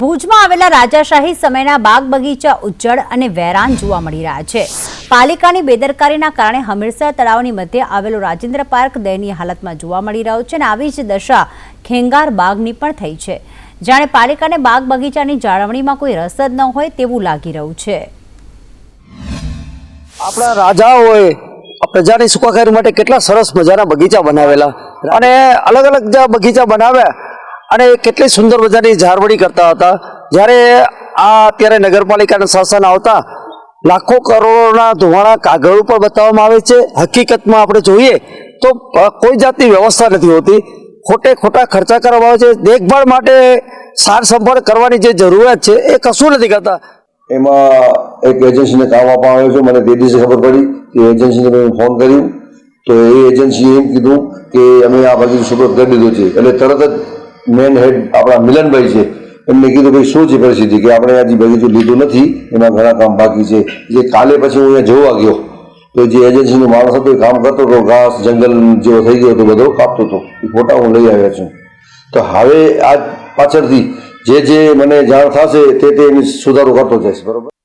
ભુજમાં આવેલા રાજાશાહી સમયના બાગ બગીચા ઉજ્જડ અને વેરાન જોવા મળી રહ્યા છે. પાલિકાની બેદરકારીના કારણે હમીરસર તળાવની મધ્ય આવેલો રાજેન્દ્ર પાર્ક દયનીય હાલતમાં જોવા મળી રહ્યો છે અને આવી જ દશા ખેંગાર બાગની પણ થઈ છે. જાણે પાલિકાને બાગ બગીચાની જાળવણીમાં કોઈ રસ જ ન હોય તેવું લાગી રહ્યું છે. આપણા રાજાઓએ પ્રજાની સુખાકારી માટે કેટલા સરસ મજાના બગીચા બનાવેલા. અને અલગ અલગ બગીચા બનાવ્યા અને કેટલી સુંદર મજાની જાળવણી કરતા હતા. જ્યારે આ અત્યારે નગરપાલિકાના શાસન આવતા, લાખો કરોડોના ધોવાણા કાગળ ઉપર બતાવવામાં આવે છે. હકીકતમાં આપણે જોઈએ તો કોઈ જાતની વ્યવસ્થા નથી હોતી. ખોટે ખોટા ખર્ચા કરવામાં આવે છે. દેખભાળ માટે સાર સંભાળ કરવાની જે જરૂરિયાત છે, એ કશું નથી કરતા. એમાં એક એજન્સીને કામ આપવામાં આવ્યું છે. મને તે ખબર પડી કે એજન્સીને મેં ફોન કર્યું તો એ એજન્સીએ એમ કીધું કે અમે આ બાજુ સુપ્રત કરી દીધું છે. એટલે તરત જ મેન હેડ આપણા મિલનભાઈ છે. એમને કીધું ભાઈ, શું છે પરિસ્થિતિ? કે આપણે હજી બગીચું લીધું નથી, એમાં ઘણા કામ બાકી છે. જે કાલે પછી હું અહીંયા જોવા ગયો, તો જે એજન્સીનો માણસ હતો, એ કામ કરતો હતો, ઘાસ, જંગલ જેવો થઈ ગયો હતો, બધો કાપતો હતો. એ ફોટા હું લઈ આવ્યા છું. તો હવે આ પાછળથી જે જે મને જાણ થશે, તે તે એની સુધારો કરતો જઈશ, બરોબર?